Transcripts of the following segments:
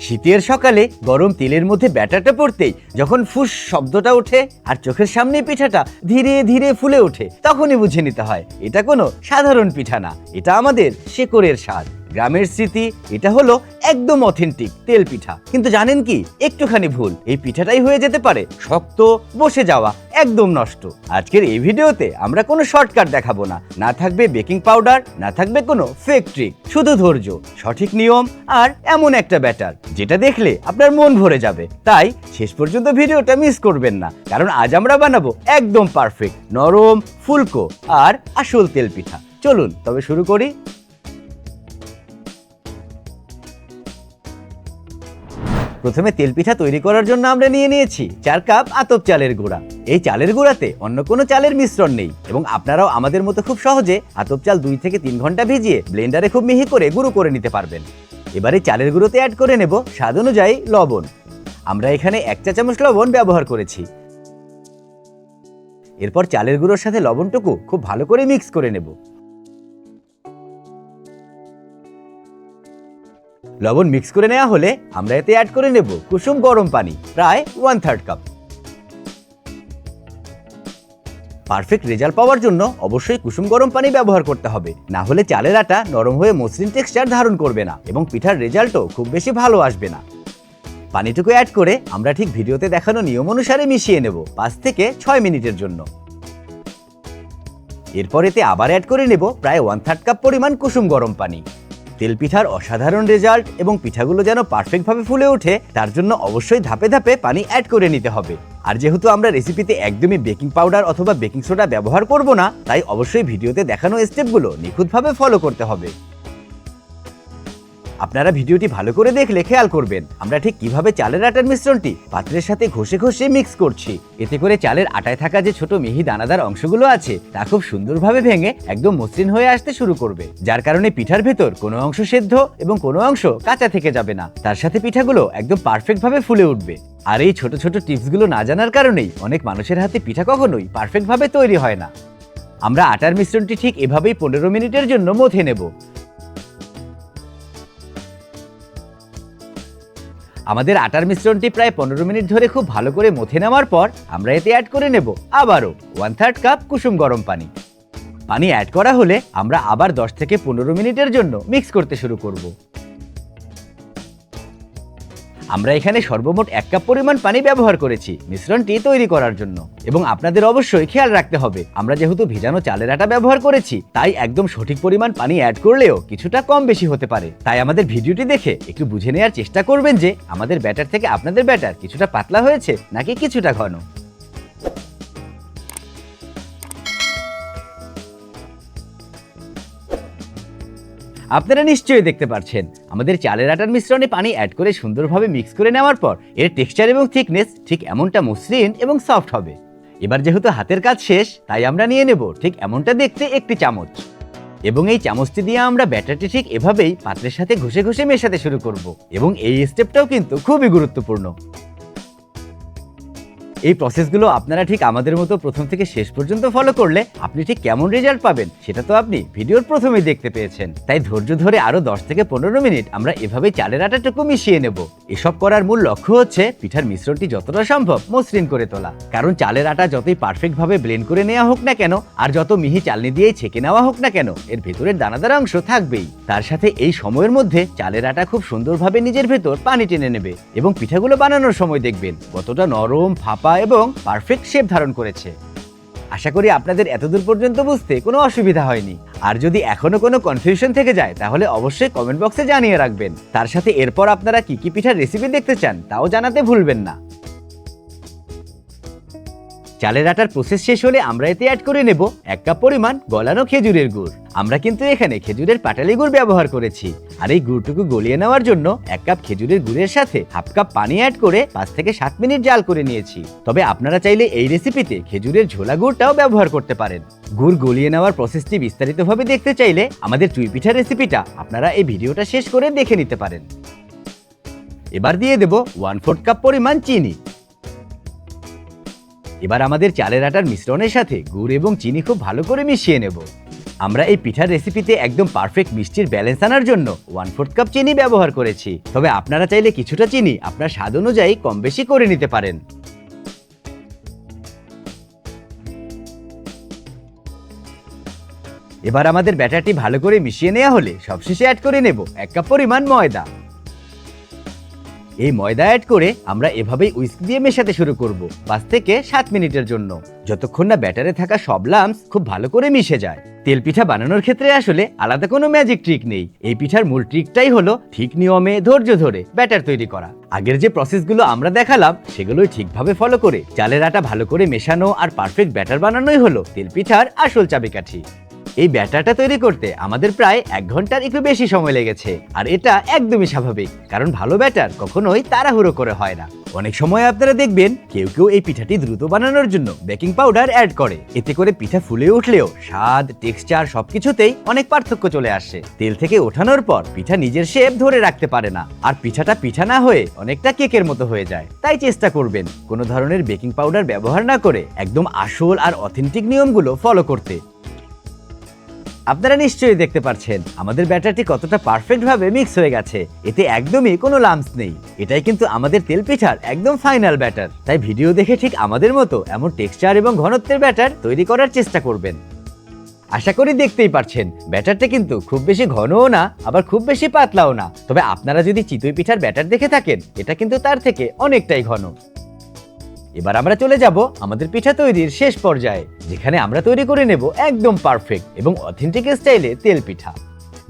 শীতের সকালে গরম তেলের মধ্যে ব্যাটারটা পড়তেই যখন ফুস শব্দটা ওঠে আর চোখের সামনে পিঠাটা ধীরে ধীরে ফুলে ওঠে, তখনই বুঝে নিতে হয়, এটা কোনো সাধারণ পিঠা না, এটা আমাদের শেকড়ের স্বাদ। গ্রামের স্মৃতি, এটা হলো একদম অথেন্টিক তেল পিঠা। কিন্তু জানেন কি? একটুখানি ভুল। এই পিঠাটাই হয়ে যেতে পারে। শক্ত, বসে যাওয়া, একদম নষ্ট। আজকের এই ভিডিওতে আমরা কোনো শর্টকাট দেখাবো না। না থাকবে বেকিং পাউডার না থাকবে কোনো ফেক ট্রিক শুধু ধৈর্য, সঠিক নিয়ম আর এমন একটা ব্যাটার, যেটা দেখলে আপনার মন ভরে যাবে। তাই শেষ পর্যন্ত ভিডিওটা মিস করবেন না। কারণ আজ আমরা বানাবো একদম পারফেক্ট নরম ফুলকো আর আসল তেল পিঠা। চলুন, তবে শুরু করি। প্রথমে তেল পিঠা তৈরি করার জন্য আমরা নিয়ে নিয়েছি চার কাপ আতপ চালের গুঁড়া। এই চালের গুঁড়াতে অন্য কোনো চালের মিশ্রণ নেই এবং আপনারাও আমাদের মতো খুব সহজে আতপ চাল দুই থেকে তিন ঘণ্টা ভিজিয়ে ব্লেন্ডারে খুব মিহি করে গুঁড়ো করে নিতে পারবেন। এবারে চালের গুঁড়োতে অ্যাড করে নেব স্বাদ অনুযায়ী লবণ। আমরা এখানে এক চা চামচ লবণ ব্যবহার করেছি। এরপর চালের গুঁড়োর সাথে লবণটুকু খুব ভালো করে মিক্স করে নেব। লবণ মিক্স করে নেওয়া হলে আমরা এতে অ্যাড করে নেব কুসুম গরম পানি, প্রায় one third cup perfect result পাওয়ার জন্য অবশ্যই কুসুম গরম পানি ব্যবহার করতে হবে। না হলে চালের আটা নরম হয়ে মসৃণ টেক্সচার ধারণ করবে না এবং পিঠার রেজাল্টও খুব বেশি ভালো আসবে না। পানিটুকু অ্যাড করে আমরা ঠিক ভিডিওতে দেখানো নিয়ম অনুসারে মিশিয়ে নেব পাঁচ থেকে ছয় মিনিটের জন্য। এরপর এতে আবার অ্যাড করে নেব প্রায় ওয়ান থার্ড কাপ পরিমাণ কুসুম গরম পানি। তেল পিঠার অসাধারণ রেজাল্ট এবং পিঠাগুলো যেন পারফেক্টভাবে ফুলে ওঠে, তার জন্য অবশ্যই ধাপে ধাপে পানি অ্যাড করে নিতে হবে। আর যেহেতু আমরা রেসিপিতে একদমই বেকিং পাউডার অথবা বেকিং সোডা ব্যবহার করব না, তাই অবশ্যই ভিডিওতে দেখানো স্টেপগুলো নিখুঁতভাবে ফলো করতে হবে। আপনারা ভিডিওটি ভালো করে দেখলে খেয়াল করবেন। আমরা ঠিক কীভাবে চালের আটার মিশ্রণটি পাত্রের সাথে ঘষে ঘষে মিক্স করছি। এতে করে চালের আটায় থাকা যে ছোট মিহি দানাদার অংশগুলো আছে, তা খুব সুন্দরভাবে ভেঙে একদম মসৃণ হয়ে আসতে শুরু করবে। যার কারণে পিঠার ভেতর কোনো অংশ সেদ্ধ এবং কোনো অংশ কাঁচা থেকে যাবে না। তার সাথে পিঠাগুলো একদম পারফেক্ট ভাবে ফুলে উঠবে। আর এই ছোট ছোট টিপসগুলো না জানার কারণেই অনেক মানুষের হাতে পিঠা কখনোই পারফেক্ট ভাবে তৈরি হয় না। আমরা আটার মিশ্রণটি ঠিক এভাবেই পনেরো মিনিটের জন্য মথে নেব। আমাদের আটার মিশ্রণটি প্রায় পনেরো মিনিট ধরে খুব ভালো করে মথে নেওয়ার পর আমরা এতে অ্যাড করে নেব আবারও ওয়ান থার্ড কাপ কুসুম গরম পানি। পানি অ্যাড করা হলে আমরা আবার দশ থেকে পনেরো মিনিটের জন্য মিক্স করতে শুরু করব। আমরা এখানে সর্বমোট এক কাপ পরিমাণ পানি ব্যবহার করেছি মিশ্রণটি তৈরি করার জন্য। এবং আপনাদের অবশ্যই খেয়াল রাখতে হবে, আমরা যেহেতু ভিজানো চালের আটা ব্যবহার করেছি, তাই একদম সঠিক পরিমাণ পানি অ্যাড করলেও কিছুটা কম বেশি হতে পারে। তাই আমাদের ভিডিওটি দেখে একটু বুঝে নেওয়ার চেষ্টা করবেন যে, আমাদের ব্যাটার থেকে আপনাদের ব্যাটার কিছুটা পাতলা হয়েছে নাকি কিছুটা ঘন। আপনারা নিশ্চয়ই দেখতে পাচ্ছেন আমাদের চালের আটার মিশ্রণে পানি অ্যাড করে সুন্দরভাবে মিক্স করে নেওয়ার পর, এর টেক্সচার এবং থিকনেস ঠিক এমনটা মসৃণ এবং সফট হবে। এবার যেহেতু হাতের কাজ শেষ, তাই আমরা নিয়ে নেব ঠিক এমনটা দেখতে একটি চামচ। এবং এই চামচটি দিয়ে আমরা ব্যাটারটি ঠিক এভাবেই পাত্রের সাথে ঘষে ঘষে মেশাতে শুরু করব। এবং এই স্টেপটাও কিন্তু খুবই গুরুত্বপূর্ণ। এই প্রসেসগুলো আপনারা ঠিক আমাদের মতো প্রথম থেকে শেষ পর্যন্ত ফলো করলে আপনি ঠিক কেমন রেজাল্ট পাবেন সেটা তো আপনি ভিডিওর প্রথমেই দেখতে পেয়েছেন। তাই ধৈর্য ধরে আরও দশ থেকে পনেরো মিনিট আমরা এভাবে চালের আটাটুকু মিশিয়ে নেব। এসব করার মূল লক্ষ্য হচ্ছে পিঠার মিশ্রণটি যতটা সম্ভব মসৃণ করে তোলা। কারণ চালের আটা যতই পারফেক্ট ভাবে ব্লেন্ড করে নেওয়া হোক না কেন, আর যত মিহি চালনি দিয়ে ছেঁকে নেওয়া হোক না কেন, এর ভেতরের দানাদার অংশ থাকবেই। তার সাথে এই সময়ের মধ্যে চালের আটা খুব সুন্দরভাবে নিজের ভেতর পানি টেনে নেবে এবং পিঠাগুলো বানানোর সময় দেখবেন কতটা নরম, ফাঁপা এবং পারফেক্ট শেপ ধারণ করেছে। আশা করি আপনাদের এতদূর পর্যন্ত বুঝতে কোনো অসুবিধা হয়নি। আর যদি এখনও কোনো কনফিউশন থেকে যায়, তাহলে অবশ্যই কমেন্ট বক্সে জানিয়ে রাখবেন। তার সাথে এরপর আপনারা কি কি পিঠার রেসিপি দেখতে চান, তাও জানাতে ভুলবেন না। চালের আটার প্রসেস শেষ হলে আমরা এতে অ্যাড করে নেব এক কাপ পরিমাণ গলানো খেজুরের গুড়। আমরা কিন্তু এখানে খেজুরের পাটালি গুড় ব্যবহার করেছি। আর এই গুড়টুকু গলিয়ে নেওয়ার জন্য এক কাপ খেজুরের গুড়ের সাথে হাফ কাপ পানি অ্যাড করে পাঁচ থেকে সাত মিনিট জাল করে নিয়েছি। তবে আপনারা চাইলে এই রেসিপিতে খেজুরের ঝোলা গুড়টাও ব্যবহার করতে পারেন। গুড় গলিয়ে নেওয়ার প্রসেসটি বিস্তারিতভাবে দেখতে চাইলে আমাদের চুই পিঠা রেসিপিটা আপনারা এই ভিডিওটা শেষ করে দেখে নিতে পারেন। এবার দিয়ে দেব ওয়ান ফোর্থ কাপ পরিমাণ চিনি। এবার আমাদের চালের আটার মিশ্রণের সাথে গুড় এবং চিনি খুব ভালো করে মিশিয়ে নেব। আমরা এই পিঠার রেসিপিতে একদম পারফেক্ট মিষ্টির ব্যালেন্স আনার জন্য ওয়ান ফোর্থ কাপ চিনি ব্যবহার করেছি। তবে আপনারা চাইলে কিছুটা চিনি আপনার স্বাদ অনুযায়ী কম বেশি করে নিতে পারেন। এবার আমাদের ব্যাটারটি ভালো করে মিশিয়ে নেওয়া হলে সবশেষে অ্যাড করে নেব এক কাপ পরিমাণ ময়দা। এই ময়দা অ্যাড করে আমরা এভাবেই উইস্ক দিয়ে মেশাতে শুরু করব পাঁচ থেকে সাত মিনিটের জন্য। যতক্ষণ না ব্যাটারে থাকা সব লামস খুব ভালো করে মিশে যায়। তেল পিঠা বানানোর ক্ষেত্রে আসলে আলাদা কোনো ম্যাজিক ট্রিক নেই। এই পিঠার মূল ট্রিকটাই হলো ঠিক নিয়মে ধৈর্য ধরে ব্যাটার তৈরি করা। আগের যে প্রসেসগুলো আমরা দেখালাম, সেগুলোই ঠিকভাবে ফলো করে চালের আটা ভালো করে মেশানো আর পারফেক্ট ব্যাটার বানানোই হলো তেল পিঠার আসল চাবিকাঠি। এই ব্যাটারটা তৈরি করতে আমাদের প্রায় এক ঘণ্টার একটু বেশি সময় লেগেছে। আর এটা একদমই স্বাভাবিক, কারণ ভালো ব্যাটার কখনোই তাড়াহুড়ো করে হয় না। অনেক সময় আপনারা দেখবেন, কেউ কেউ এই পিঠাটি দ্রুত বানানোর জন্য বেকিং পাউডার অ্যাড করে। এতে করে পিঠা ফুলে উঠলেও স্বাদ, টেক্সচার সবকিছুতেই অনেক পার্থক্য চলে আসে। তেল থেকে ওঠানোর পর পিঠা নিজের শেপ ধরে রাখতে পারে না। আর পিঠাটা পিঠা না হয়ে অনেকটা কেকের মতো হয়ে যায়। তাই চেষ্টা করবেন কোনো ধরনের বেকিং পাউডার ব্যবহার না করে একদম আসল আর অথেন্টিক নিয়মগুলো ফলো করতে। আপনারা নিশ্চয়ই দেখতে পাচ্ছেন আমাদের ব্যাটারটি কতটা পারফেক্ট ভাবে মিক্স হয়ে গেছে। এতে একদমই কোনো লাম্পস নেই। এটাই কিন্তু আমাদের তেল পিঠার একদম ফাইনাল ব্যাটার। তাই ভিডিও দেখে ঠিক আমাদের মতো এমন টেক্সচার এবং ঘনত্বের ব্যাটার তৈরি করার চেষ্টা করবেন। আশা করি দেখতেই পারছেন, ব্যাটারটা কিন্তু খুব বেশি ঘনও না, আবার খুব বেশি পাতলাও না। তবে আপনারা যদি চিতই পিঠার ব্যাটার দেখে থাকেন, এটা কিন্তু তার থেকে অনেকটাই ঘন। এবার আমরা চলে যাব আমাদের পিঠা তৈরির শেষ পর্যায়ে, যেখানে আমরা তৈরি করে নেব একদম পারফেক্ট এবং অথেন্টিক স্টাইলে তেল পিঠা।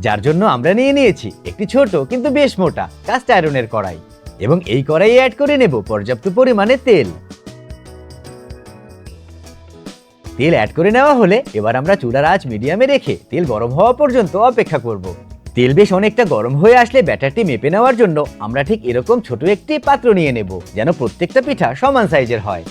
যার জন্য আমরা নিয়ে নিয়েছি একটি ছোট কিন্তু বেশ মোটা কাস্ট আয়রনের কড়াই এবং এই কড়াইয়ে অ্যাড করে নেব পর্যাপ্ত পরিমাণে তেল। তেল অ্যাড করে নেওয়া হলে এবার আমরা চুলার আঁচ মিডিয়ামে রেখে তেল গরম হওয়া পর্যন্ত অপেক্ষা করব। তেল বেশ অনেকটা গরম হয়ে আসলে ব্যাটারটি মেপে নেওয়ার জন্য আমরা ঠিক এরকম ছোট একটি পাত্র নিয়ে নেব, যেন প্রত্যেকটা পিঠা সমান সাইজের হয়।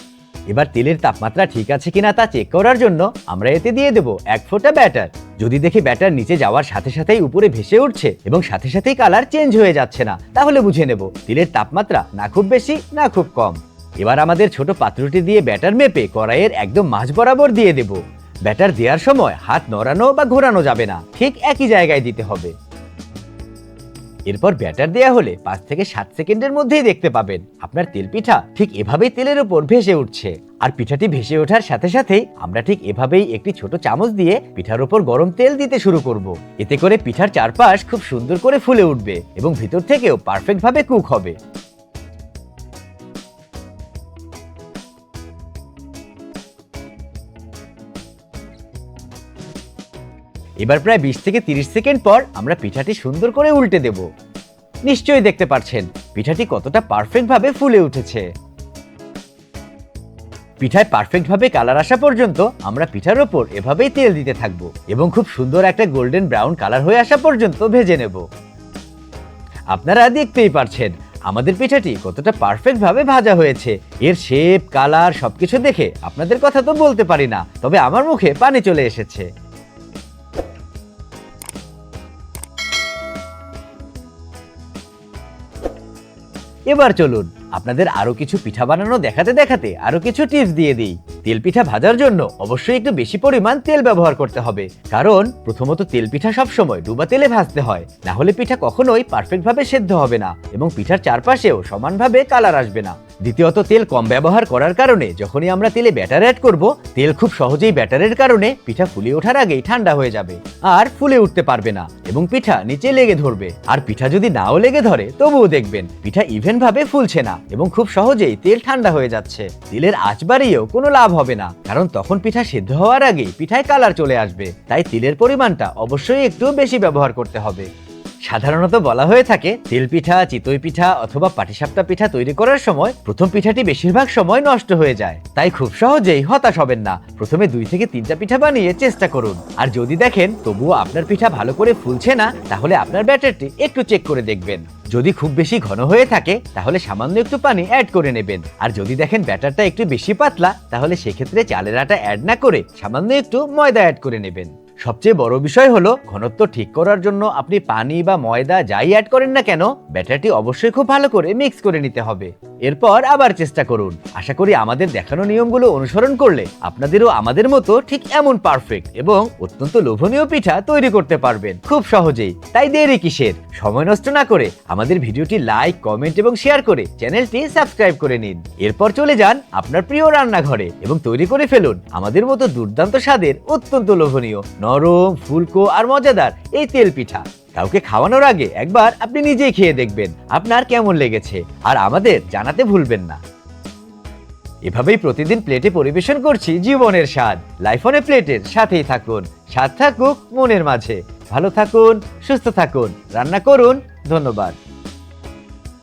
এবার তেলের তাপমাত্রা ঠিক আছে কিনা তা চেক করার জন্য আমরা এতে দিয়ে দেব এক ফোঁটা ব্যাটার। যদি দেখি ব্যাটার নিচে যাওয়ার সাথে সাথেই উপরে ভেসে উঠছে এবং সাথে সাথেই কালার চেঞ্জ হয়ে যাচ্ছে না, তাহলে বুঝে নেব তেলের তাপমাত্রা না খুব বেশি, না খুব কম। এবার আমাদের ছোট পাত্রটি দিয়ে ব্যাটার মেপে কড়াইয়ের একদম মাঝ বরাবর দিয়ে দেব। ব্যাটার দেওয়ার সময় হাত নড়ানো বা ঘোরানো যাবে না, ঠিক একই জায়গায় দিতে হবে। এরপর ব্যাটার দেয়া হলে পাঁচ থেকে সাত সেকেন্ডের মধ্যেই দেখতে পাবেন। আপনার তেল পিঠা ঠিক এভাবেই তেলের ওপর ভেসে উঠছে। আর পিঠাটি ভেসে ওঠার সাথে সাথেই আমরা ঠিক এভাবেই একটি ছোট চামচ দিয়ে পিঠার ওপর গরম তেল দিতে শুরু করব। এতে করে পিঠার চারপাশ খুব সুন্দর করে ফুলে উঠবে এবং ভিতর থেকেও পারফেক্টভাবে কুক হবে। এবার প্রায় বিশ থেকে তিরিশ সেকেন্ড পর আমরা পিঠাটি সুন্দর করে উল্টে দেব। নিশ্চয়ই দেখতে পাচ্ছেন পিঠাটি কতটা পারফেক্ট ভাবে ফুলে উঠেছে। পিঠায় পারফেক্ট ভাবে কালার আসা পর্যন্ত আমরা পিঠার ওপর এভাবেই তেল দিতে থাকব এবং খুব সুন্দর একটা গোল্ডেন ব্রাউন কালার হয়ে আসা পর্যন্ত ভেজে নেব। আপনারা দেখতেই পারছেন, আমাদের পিঠাটি কতটা পারফেক্ট ভাবে ভাজা হয়েছে। এর শেপ কালার সবকিছু দেখে আপনাদের কথা তো বলতে পারি না, তবে আমার মুখে পানি চলে এসেছে। এবার চলুন, আপনাদের আরও কিছু পিঠা বানানো দেখাতে দেখাতে আরও কিছু টিপস দিয়ে দিই। তেল পিঠা ভাজার জন্য অবশ্যই একটু বেশি পরিমাণ তেল ব্যবহার করতে হবে। কারণ প্রথমত তেল পিঠা সবসময় ডুবা তেলে ভাজতে হয়। না হলে পিঠা কখনোই পারফেক্টভাবে সেদ্ধ হবে না এবং পিঠার চারপাশেও সমানভাবে কালার আসবে না। দ্বিতীয়ত, তেল কম ব্যবহার করার কারণে যখনই আমরা তেলে ব্যাটার অ্যাড করব, তেল খুব সহজেই ব্যাটারের কারণে পিঠা ফুলে ওঠার আগেই ঠান্ডা হয়ে যাবে আর ফুলে উঠতে পারবে না এবং পিঠা নিচে লেগে ধরবে। আর পিঠা যদি নাও লেগে ধরে, তবুও দেখবেন পিঠা ইভেন ভাবে ফুলছে না এবং খুব সহজেই তেল ঠান্ডা হয়ে যাচ্ছে। তেলের আঁচ বাড়িয়েও কোনো লাভ হবে না, কারণ তখন পিঠা সিদ্ধ হওয়ার আগেই পিঠায় কালার চলে আসবে। তাই তেলের পরিমাণটা অবশ্যই একটু বেশি ব্যবহার করতে হবে। সাধারণত বলা হয়ে থাকে, তেল পিঠা, চিতই পিঠা অথবা পাটিসাপটা পিঠা তৈরি করার সময় প্রথম পিঠাটি বেশিরভাগ সময় নষ্ট হয়ে যায়। তাই খুব সহজেই হতাশ হবেন না। প্রথমে দুই থেকে তিনটা পিঠা বানিয়ে চেষ্টা করুন। আর যদি দেখেন তবুও আপনার পিঠা ভালো করে ফুলছে না, তাহলে আপনার ব্যাটারটি একটু চেক করে দেখবেন। যদি খুব বেশি ঘন হয়ে থাকে, তাহলে সামান্য একটু পানি অ্যাড করে নেবেন। আর যদি দেখেন ব্যাটারটা একটু বেশি পাতলা, তাহলে সেক্ষেত্রে চালের আটা অ্যাড না করে সামান্য একটু ময়দা অ্যাড করে নেবেন। সবচেয়ে বড় বিষয় হলো, ঘনত্ব ঠিক করার জন্য আপনি পানি বা ময়দা যাই অ্যাড করেন না কেন, ব্যাটারটি অবশ্যই খুব ভালো করে মিক্স করে নিতে হবে। এরপর আবার চেষ্টা করুন। আশা করি আমাদের দেখানো নিয়মগুলো অনুসরণ করলে আপনাদেরও আমাদের মতো ঠিক এমন পারফেক্ট এবং অত্যন্ত লোভনীয় পিঠা তৈরি করতে পারবেন খুব সহজেই। তাই দেরি কিসের? সময় নষ্ট না করে আমাদের ভিডিওটি লাইক কমেন্ট এবং শেয়ার করে চ্যানেলটি সাবস্ক্রাইব করে নিন। এরপর চলে যান আপনার প্রিয় রান্নাঘরে এবং তৈরি করে ফেলুন। আমাদের মতো দুর্দান্ত স্বাদের অত্যন্ত লোভনীয় নরম, ফুলকো আর মজাদার এই তেল পিঠা। কাউকে খাওয়ানোর আগে একবার আপনি নিজেই খেয়ে দেখবেন আপনার কেমন লেগেছে আর আমাদের জানাতে ভুলবেন না। এভাবেই প্রতিদিন প্লেটে পরিবেশন করছি জীবনের স্বাদ। লাইফনে প্লেটের সাথেই থাকুন। স্বাদ থাকুক মনের মাঝে। ভালো থাকুন, সুস্থ থাকুন। রান্না করুন, ধন্যবাদ।